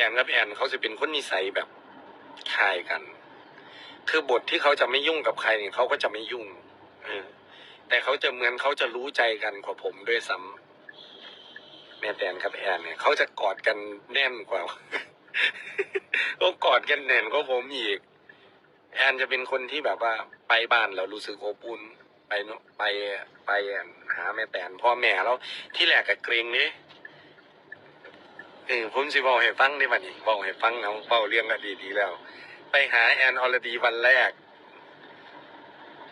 ตนกับแอนเขาจะเป็นคนนิสัยแบบคายกัน คือบทที่เขาจะไม่ยุ่งกับใครเนี่ยเขาก็จะไม่ยุ่งเออแต่เขาจะเหมือนเขาจะรู้ใจกันกว่าผมด้วยซ้ำแม่แตนกับแอนเนี่ยเขาจะกอดกันแน่นกว่าก็กอดกันแน่นกว่าผมอีก แอนจะเป็นคนที่แบบว่าไปบ้านเรารู้สึกอบอุ่นไปเนอะไปไปหาแม่แตนพ่อแม่แล้วที่แรกก็เกรงนี่ เออผมสิบอกให้ฟังได้บัดนี้บอกให้ฟังนะเบาเรื่องอดีตดีแล้ว ไปหาแอนออลดีวันแรก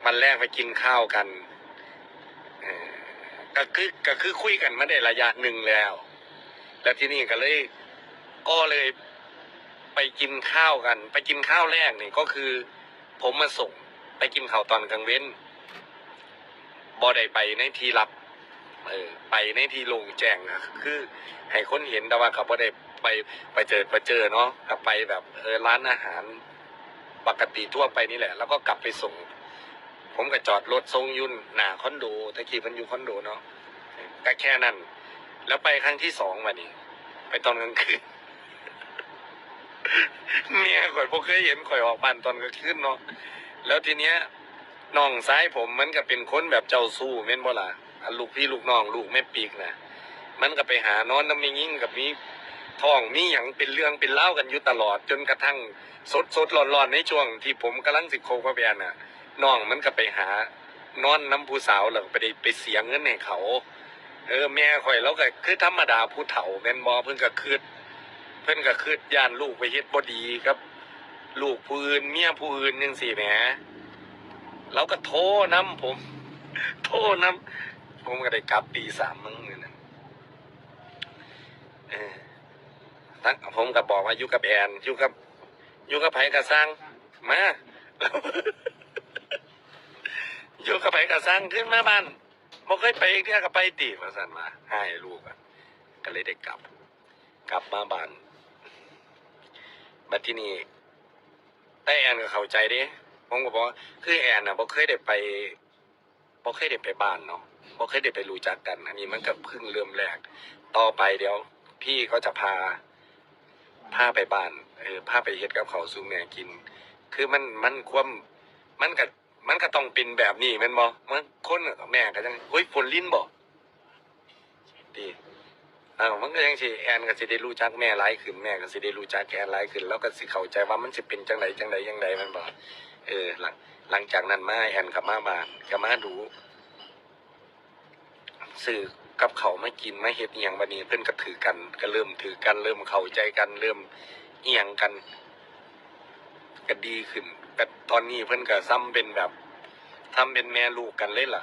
วันแรกไปกินข้าวกันก็คือก็คือคุยกันมาได้ระยะหนึ่งแล้ว แล้วที่นี่ก็เลย ก็เลยไปกินข้าวกัน ไปกินข้าวแรกนี่ก็คือ ผมมาส่ง ไปกินข้าวตอนกลางเว้นบอได้ไปในที่ลับ เออไปในที่โลงแจ้งนะคือให้คนเห็นแต่ว่าเขาบ่ได้ไปไปเจอไปเจอเนาะก็ไปแบบเออร้านอาหารปกติทั่วไปนี่แหละ แล้วก็กลับไปส่ง ผมก็จอดรถทรงยุ่นหนาคอนโดตะกี้เพันอยู่คอนโดเนาะก็แค่นั้น แล้วไปครั้งที่สองมานี่ไปตอนกลางคืนเมียข่อยพวกเคยเห็นข่อยออกบ้านตอนกลางคืนเนาะแล้วทีเนี้ยน้องซ้ายผมมันก็เป็นคนแบบเจ้าสู้แม่นบ่ล่ะ อันลูกพี่ลูกน้องลูกแม่ปีกนะมันก็ไปหานอนน้ำมียิ่งกับมีท้องมีหยังเป็นเรื่องเป็นเล่ากันอยู่ตลอด จนกระทั่งสดสดร้อนร้อนๆในช่วง ที่ผมกำลังสิโคกับแบนน่ะน้องมันก็ไปหานอนน้ำผู้สาวแล้วก็ไปไปเสียเงินให้เขา เออแม่ข่อยแล้วก็คือธรรมดาผู้เฒ่าแม่นบ่เพิ่นก็คืดเพิ่นก็คืดย่านลูกไปเฮ็ดบ่ดีครับ ลูกผู้อื่นเมียผู้อื่นจังซี่แหมเราก็โทรนํผม โทรนํ ผมก็ได้กลับตีสามมึงนี่นะเออทั้งผมก็บอกว่าอยู่กับแอนอยู่กับอยู่กับไผกระสร้างมาอยู่กับไผกระสร้างขึ้นมาบ้านบ่เคยไปอีกเที่ยก็ไปตีว่าซั่นมาให้ลูกอะก็เลยได้กลับ กลับมาบ้านบัดที่นี่แต่แอนก็เข้าใจด้ผมก็บอกว่าคือแอนน่ะบ่เคยได้ไปบ่เคยได้ไปบ้านเนาะ บ่เคยได้ไปรู้จักกัน อันนี้มันก็เพิ่งเริ่มแรก ต่อไปเดี๋ยว พี่ก็จะพาพาไปบ้านเออพาไปเฮ็ดกับเขาวสู่แม่กิน คือมันมันความมันก็มันก็ต้องเป็นแบบนี้แม่นบ่มันคนกับแม่ก็จังเฮ้ยฝนลิ้นบ่ดีอ้ามันก็ยังสิแอนก็สิได้รู้จักแม่หลายขึ้นแม่ก็สิได้รู้จักแอนหลายขึ้น แล้วก็สิเข้าใจว่ามันสิเป็นจังไดจังไดจังไดแมันบ่เออหลังหลังจากนั้นมาแอนก็มาบ้านก็มาดู สื่อกับเขาไม่กินไม่เฮ็ดอียงบันนี้เพิ่นก็ถือกันก็เริ่มถือกันเริ่มเข้าใจกันเริ่มเอียงกันก็ดีขึ้น แต่ตอนนี้เพิ่นก็ซ้ำเป็นแบบทำเป็นแม่ลูกกันเลยล่ะ